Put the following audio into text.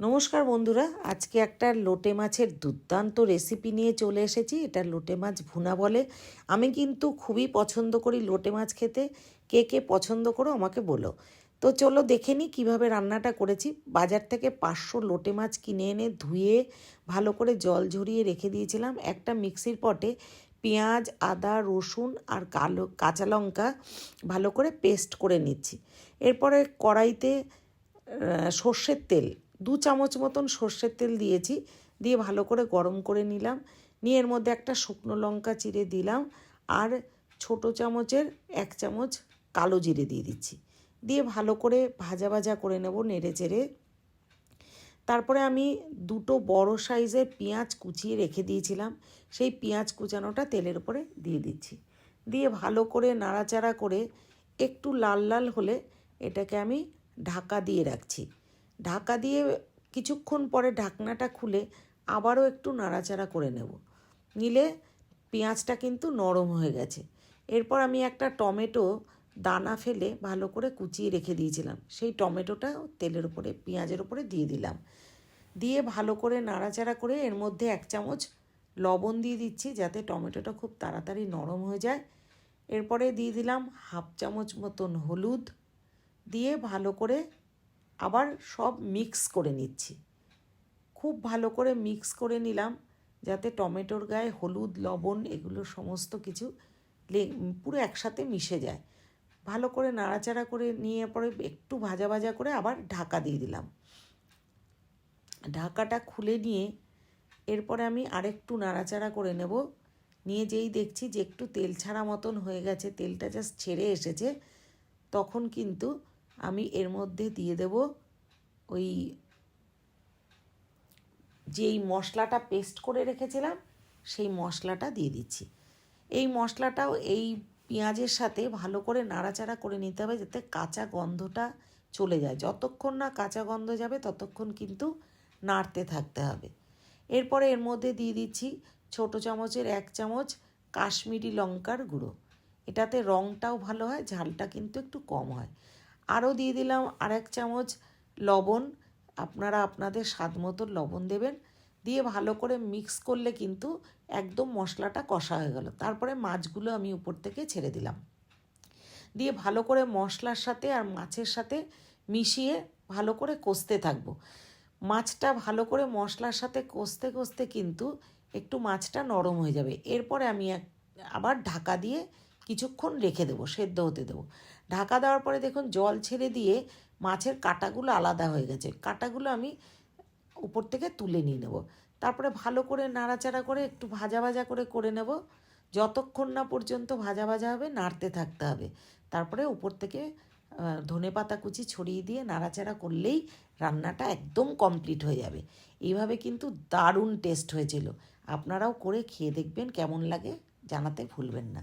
নমস্কার বন্ধুরা, আজকে একটা লোটে মাছের দুর্দান্ত রেসিপি নিয়ে চলে এসেছি। এটা লোটে মাছ ভুনা বলে। আমি কিন্তু খুবই পছন্দ করি লোটে মাছ খেতে। কে কে পছন্দ করো আমাকে বলো। তো চলো দেখে নিই কীভাবে রান্নাটা করেছি। বাজার থেকে পাঁচশো লোটে মাছ কিনে এনে ধুয়ে ভালো করে জল ঝরিয়ে রেখে দিয়েছিলাম। একটা মিক্সির পটে পেঁয়াজ, আদা, রসুন আর কালো, কাঁচা লঙ্কা ভালো করে পেস্ট করে নিচ্ছি। এরপরে কড়াইতে সর্ষের তেল দু চামচ মতন সর্ষের তেল দিয়েছি, দিয়ে ভালো করে গরম করে নিলাম। নিয়ে এর মধ্যে একটা শুকনো লঙ্কা চিড়ে দিলাম আর ছোট চামচের এক চামচ কালো জিরে দিয়ে দিচ্ছি। দিয়ে ভালো করে ভাজা ভাজা করে নেব নেড়ে চেড়ে। তারপরে আমি দুটো বড় সাইজের পেঁয়াজ কুচিয়ে রেখে দিয়েছিলাম, সেই পেঁয়াজ কুচানোটা তেলের উপরে দিয়ে দিচ্ছি। দিয়ে ভালো করে নাড়াচাড়া করে একটু লাল লাল হলে এটাকে আমি ঢাকা দিয়ে রাখছি। ঢাকা দিয়ে কিছুক্ষণ পরে ঢাকনাটা খুলে আবারও একটু নাড়াচাড়া করে নেব। নিলে পেঁয়াজটা কিন্তু নরম হয়ে গেছে। এরপর আমি একটা টমেটো দানা ফেলে ভালো করে কুচিয়ে রেখে দিয়েছিলাম। সেই টমেটোটা তেলের উপরে, পেঁয়াজের উপরে দিয়ে দিলাম। দিয়ে ভালো করে নাড়াচাড়া করে এর মধ্যে এক চামচ লবণ দিয়ে দিচ্ছি যাতে টমেটোটা খুব তাড়াতাড়ি নরম হয়ে যায়। এরপরে দিয়ে দিলাম হাফ চামচ মতন হলুদ। দিয়ে ভালো করে আবার সব মিক্স করে নিচ্ছি। খুব ভালো করে মিক্স করে নিলাম যাতে টমেটোর গায়ে হলুদ, লবণ এগুলো সমস্ত কিছু পুরো একসাথে মিশে যায়। ভালো করে নাড়াচাড়া করে নিয়ে পরে একটু ভাজা ভাজা করে আবার ঢাকা দিয়ে দিলাম। ঢাকাটা খুলে নিয়ে এরপরে আমি আরেকটু নাড়াচাড়া করে নেব। নিয়ে যেই দেখছি যে একটু তেল ছাড়া মতন হয়ে গেছে, তেলটা জাস্ট ছেড়ে এসেছে, তখন কিন্তু আমি এর মধ্যে দিয়ে দেব ওই যেই মশলাটা পেস্ট করে রেখেছিলাম, সেই মশলাটা দিয়ে দিচ্ছি। এই মশলাটাও এই পেঁয়াজের সাথে ভালো করে নাড়াচাড়া করে নিতে হবে যাতে কাঁচা গন্ধটা চলে যায়। যতক্ষণ না কাঁচা গন্ধ যাবে, ততক্ষণ কিন্তু নাড়তে থাকতে হবে। এরপরে এর মধ্যে দিয়ে দিচ্ছি ছোট চামচের এক চামচ কাশ্মীরি লঙ্কার গুঁড়ো। এটাতে রঙটাও ভালো হয়, ঝালটা কিন্তু একটু কম হয়। আরও দিয়ে দিলাম আর এক চামচ লবণ। আপনারা আপনাদের স্বাদ মতো লবণ দেবেন। দিয়ে ভালো করে মিক্স করলে কিন্তু একদম মশলাটা কষা হয়ে গেল। তারপরে মাছগুলো আমি উপর থেকে ছেড়ে দিলাম। দিয়ে ভালো করে মশলার সাথে আর মাছের সাথে মিশিয়ে ভালো করে কষতে থাকব। মাছটা ভালো করে মশলার সাথে কষতে কষতে কিন্তু একটু মাছটা নরম হয়ে যাবে। এরপরে আমি আবার ঢাকা দিয়ে কিছুক্ষণ রেখে দেবো, সেদ্ধ হতে দেবো। ঢাকা দেওয়ার পরে দেখুন, জল ছেড়ে দিয়ে মাছের কাঁটাগুলো আলাদা হয়ে গেছে। কাঁটাগুলো আমি উপর থেকে তুলে নিয়ে নেব। তারপরে ভালো করে নাড়াচাড়া করে একটু ভাজা ভাজা করে করে নেব। যতক্ষণ না পর্যন্ত ভাজা ভাজা হবে, নাড়তে থাকতে হবে। তারপরে উপর থেকে ধনে পাতা কুচি ছড়িয়ে দিয়ে নাড়াচাড়া করলেই রান্নাটা একদম কমপ্লিট হয়ে যাবে। এইভাবে কিন্তু দারুণ টেস্ট হয়েছিল। আপনারাও করে খেয়ে দেখবেন, কেমন লাগে জানাতে ভুলবেন না।